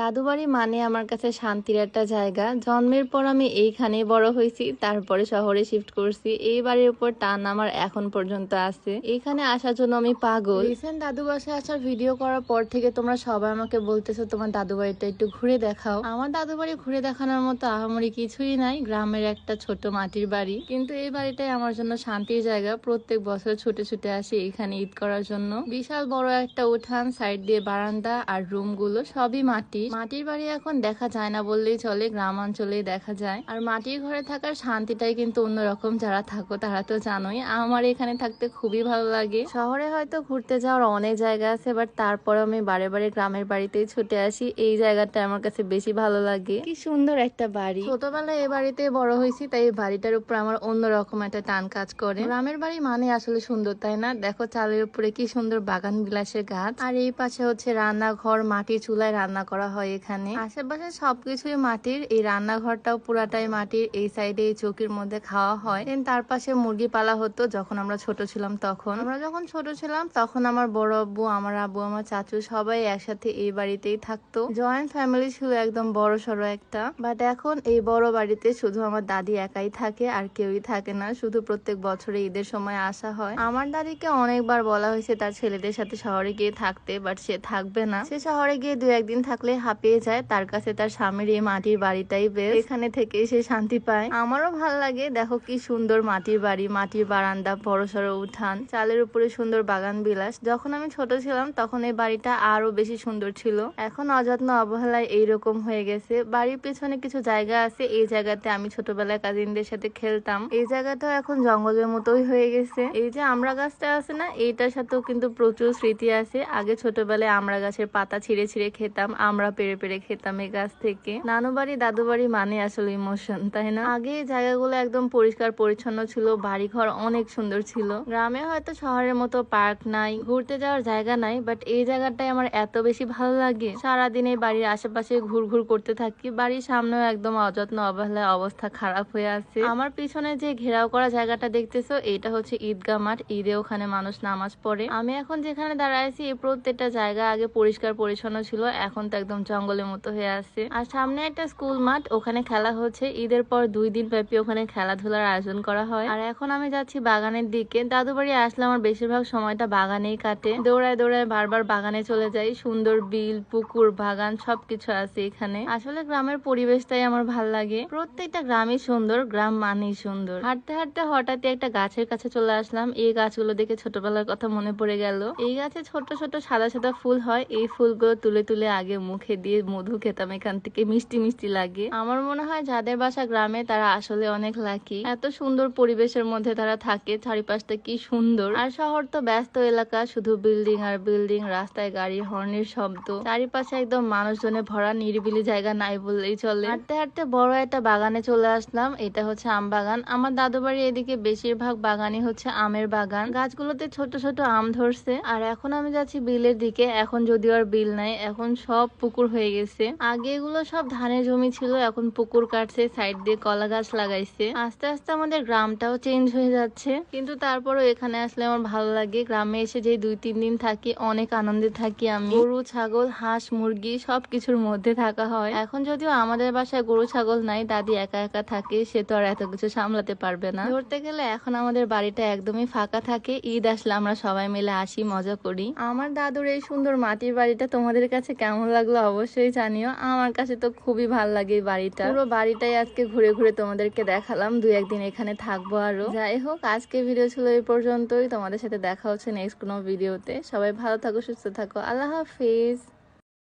দাদুবাড়ি মানে আমার কাছে শান্তির একটা জায়গা। জন্মের পর আমি এইখানে বড় হয়েছি, তারপরে শহরে শিফট করছি। এই বাড়ির উপর টান আমার এখন পর্যন্ত আছে। এখানে আসার জন্য আমি পাগল। রিসেন্ট দাদু বাসায় আসার ভিডিও করার পর থেকে তোমরা সবাই আমাকে বলতেছো, তোমার দাদু বাড়িটা একটু ঘুরে দেখাও। আমার দাদু বাড়ি ঘুরে দেখানোর মতো আহামরি কিছুই নাই, গ্রামের একটা ছোট মাটির বাড়ি। কিন্তু এই বাড়িটাই আমার জন্য শান্তির জায়গা। প্রত্যেক বছর ছুটে ছুটে আসি এখানে ঈদ করার জন্য। বিশাল বড় একটা উঠান সাইড দিয়ে বারান্দা আর রুমগুলো সবই মাটি। মাটির বাড়ি এখন দেখা যায় না বললেই চলে গ্রাম অঞ্চলেই দেখা যায়। আর মাটির ঘরে থাকার শান্তিটাই কিন্তু অন্যরকম যারা থাকো তারা তো জানোই। আমার এখানে থাকতে খুবই ভালো লাগে। শহরে হয়তো ঘুরতে যাওয়ার অনেক জায়গা আছে বাট তারপরে আমি বারে বারে গ্রামের বাড়িতেই ছুটে আসি। এই জায়গাটা আমার কাছে বেশি ভালো লাগে। কি সুন্দর একটা বাড়ি। ছোটবেলায় এই বাড়িতে বড় হয়েছি তাই এই বাড়িটার উপর আমার অন্যরকম একটা টান কাজ করে। গ্রামের বাড়ি মানে আসলে সুন্দর তাই না? দেখো চালের উপরে কি সুন্দর বাগান বিলাসের গাছ। আর এই পাশে হচ্ছে রান্নাঘর মাটি চুলায় রান্না করা হয়। এখানে। আশেপাশে সবকিছুই মাটির, এই রান্নাঘরটাও পুরাটাই মাটির, এই সাইডে এই চৌকির মধ্যে খাওয়া হয়। Then তার পাশে মুরগি পালা হতো যখন আমরা ছোট ছিলাম তখন। আমরা যখন ছোট ছিলাম তখন আমার বড় আব্বু, আমার আব্বু, আমার চাচু সবাই একসাথে এই বাড়িতেই থাকতো। জয়েন্ট ফ্যামিলি ছিল একদম বড় সড়ো একটা। বাট এখন এই বড় বাড়িতে শুধু আমার দাদি একাই থাকে, আর কেউই থাকে না। শুধু প্রত্যেক বছরে ঈদের সময় আসা হয়। আমার দাদিকে অনেকবার বলা হয়েছে তার ছেলেদের সাথে শহরে গিয়ে থাকতে বাট সে থাকবে না। সে শহরে গিয়ে দু একদিন থাকলে হাঁপিয়ে যায়, তার কাছে তার স্বামীর এই মাটির বাড়িটাই বেশ এখানে থেকে সে শান্তি পায়। আমারও ভালো লাগে, দেখো কি সুন্দর মাটির বাড়ি, মাটির বারান্দা, বড় সড়ো উঠান, চালের উপরে সুন্দর বাগান বিলাস। যখন আমি ছোট ছিলাম, তখন এই বাড়িটা আরও বেশি সুন্দর ছিল। এখন অযত্ন অবহেলায় এইরকম হয়ে গেছে। বাড়ির পেছনে কিছু জায়গা আছে, এই জায়গাতে আমি ছোটবেলায় কাজিনদের সাথে খেলতাম। এই জায়গাটাও এখন জঙ্গলের মতোই হয়ে গেছে। এই যে আমরা গাছটা আছে না, এইটার সাথেও কিন্তু প্রচুর স্মৃতি আছে। আগে ছোটবেলায় আমরা গাছের পাতা ছিঁড়ে ছিঁড়ে খেতাম, আমরা পেরে পেরে খেতাম এই গাছ থেকে। নানু বাড়ি দাদু বাড়ি মানে আসলে ইমোশন তাই না? আগে জায়গাগুলো একদম পরিষ্কার পরিচ্ছন্ন ছিল বাড়ি ঘর অনেক সুন্দর ছিল। গ্রামে হয়তো শহরের মতো পার্ক নাই, ঘুরতে যাওয়ার জায়গা নাই বাট এই জায়গাটাই আমার এত বেশি ভালো লাগে। সারাদিন এই বাড়ির আশেপাশে ঘুর ঘুর করতে থাকি, বাড়ির সামনেও একদম অযত্ন অবহেলায় অবস্থা খারাপ হয়ে আছে। আমার পিছনে যে ঘেরাও করা জায়গাটা দেখতেছো, এটা হচ্ছে ঈদগাহ মাঠ, ঈদে ওখানে মানুষ নামাজ পড়ে। আমি এখন যেখানে দাঁড়ায় আছি, এই প্রত্যেকটা জায়গা আগে পরিষ্কার পরিচ্ছন্ন ছিল, এখন তো একদম জঙ্গলের মতো হয়ে আছে। আর সামনে একটা স্কুল মাঠ, ওখানে খেলা হচ্ছে। ঈদের পর দুই দিন ব্যাপী ওখানে খেলাধুলার আয়োজন করা হয়। আর এখন আমি যাচ্ছি বাগানের দিকে। দাদু বাড়ি আসলে আমার বেশিরভাগ সময়টা বাগানেই কাটে। দৌড়ায় দৌড়ায় বারবার বাগানে চলে যাই। সুন্দর বিল, পুকুর, বাগান সবকিছু আছে এখানে। আসলে গ্রামের পরিবেশটাই আমার ভালো লাগে। প্রত্যেকটা গ্রামই সুন্দর, গ্রাম মানেই সুন্দর। হাঁটতে হাঁটতে হঠাৎই একটা গাছের কাছে চলে আসলাম। এই গাছগুলো দেখে ছোটবেলার কথা মনে পড়ে গেল। এই গাছে ছোট ছোট সাদা সাদা ফুল হয়। এই ফুলগুলো তুলে তুলে আগে মুখে দিয়ে মধু খেতাম এখান থেকে, মিষ্টি মিষ্টি লাগে। আমার মনে হয় যাদের বাসা গ্রামে তারা আসলে অনেক লাকি এত সুন্দর পরিবেশের মধ্যে তারা থাকে, চারিপাশটা কি সুন্দর। আর শহর তো ব্যস্ত এলাকা, শুধু বিল্ডিং আর বিল্ডিং রাস্তায় গাড়ির হর্নের শব্দ। চারিপাশে একদম মানুষজনে ভরা নিরিবিলি জায়গা নাই বললেই চলে। হাঁটতে হাঁটতে বড় একটা বাগানে চলে আসলাম, এটা হচ্ছে আম বাগান। আমার দাদু বাড়ি এদিকে বেশিরভাগ বাগানই হচ্ছে আমের বাগান। গাছগুলোতে ছোট ছোট আম ধরছে। আর এখন আমি যাচ্ছি বিলের দিকে, এখন যদিও আর বিল নাই, এখন সব পুকুর হয়ে গেছে। আগে এগুলো সব ধানের জমি ছিল, এখন পুকুর কাটছে, সাইড দিয়ে কলা গাছ লাগাইছে। আস্তে আস্তে আমাদের গ্রামটাও চেঞ্জ হয়ে যাচ্ছে। কিন্তু তারপরও এখানে আসলে আমার ভালো লাগে। গ্রামে এসে যে দুই, তিন দিন থাকি, অনেক আনন্দে থাকি আমি। গরু, ছাগল, হাঁস, মুরগি সবকিছুর মধ্যে থাকা হয়। এখন যদিও আমাদের বাসায় গরু, ছাগল নাই, দাদি একা একা থাকে, সে তো আর এত কিছু সামলাতে পারবে না। ধরতে গেলে এখন আমাদের বাড়িটা একদমই ফাঁকা থাকে। ঈদ আসলে আমরা সবাই মিলে আসি, মজা করি। আমার দাদুর এই সুন্দর মাটির বাড়িটা তোমাদের কাছে কেমন লাগল অবশ্যই জানিও। আমার কাছে তো খুবই ভালো লাগে এই বাড়িটা। পুরো বাড়িটাই আজকে ঘুরে ঘুরে তোমাদেরকে দেখালাম। দু একদিন এখানে থাকব আরও। যাই হোক, আজকে ভিডিও ছিল এই পর্যন্তই। তোমাদের সাথে দেখা হচ্ছে নেক্সট কোনো ভিডিওতে সবাই ভালো থাকো, সুস্থ থাকো। আল্লাহ হাফিজ।